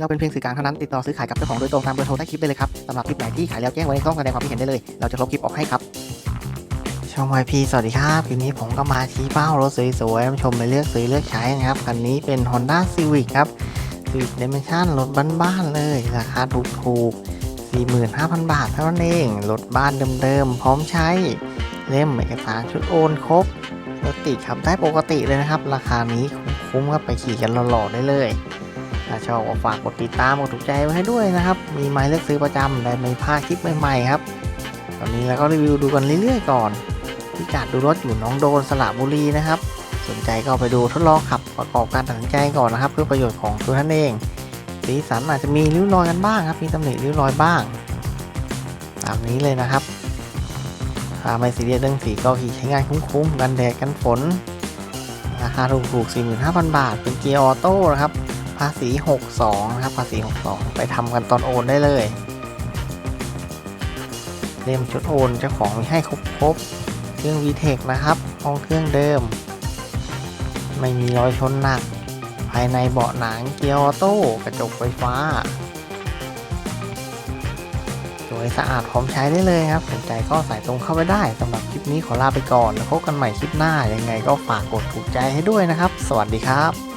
เราเป็นเพียงสื่อกลางเท่านั้นติดต่อซื้อขายกับเจ้าของโดยตรงตามเบอร์โทรใต้คลิปได้เลยครับสำหรับคลิปไหนที่ขายแล้วแจ้งไว้ในช่องแสดงความคิดเห็นได้เลย เราจะลบคลิปออกให้ครับช่องวพีสวัสดีครับคลิปนี้ผมก็มาชี้เป้ารถสวยๆมาชมไปเลือกซื้อเลือกใช้นะครับคันนี้เป็น Honda Civic ครับ Civic Dimension รถบ้านๆเลยราคาถูกๆ45,000 บาทเท่านั้นเองรถบ้านเดิมๆพร้อมใช้เล่มเอกสารชุดโอนครบรถติดขับได้ปกติเลยนะครับ ราคานี้คุ้มๆครับไปขี่กันหล่อๆได้เลย ถ้าชอบก็ฝากกดติดตามกดถูกใจไว้ให้ด้วยนะครับ มีไม้เลือกซื้อประจำได้ไม่พลาดคลิปใหม่ๆครับ ตอนนี้เราก็รีวิวดูกันเรื่อยๆก่อนพิกัดดูรถอยู่น้องโดนสระบุรีนะครับ สนใจก็ไปดูทดลองขับประกอบการตัดสินใจก่อนนะครับ เพื่อประโยชน์ของตัวท่านเอง สีสันอาจจะมีริ้วรอยกันบ้างครับ มีตำหนิริ้วรอยบ้าง ตามนี้เลยนะครับถ้าไม่ซีเรียสเรื่องสีก็ขี่ใช้งานคุ้มๆกันแดดกันฝนราคาถูกๆ45,000 บาท เป็นเกียร์ออโต้นะครับ ภาษี 62 นะครับ ภาษี 62 ไปทำกันตอนโอนได้เลยเล่มชุดโอนเจ้าของมีให้ครบๆเครื่อง VTEC นะครับห้องเครื่องเดิม ไม่มีรอยชนหนัก ภายในเบาะหนังเกียร์ออโต้กระจกไฟฟ้า สวยสะอาดพร้อมใช้ได้เลยครับสนใจก็ใส่ตรงเข้าไปได้สำหรับคลิปนี้ขอลาไปก่อนแล้วพบกันใหม่คลิปหน้ายังไงก็ฝากกดถูกใจให้ด้วยนะครับ สวัสดีครับ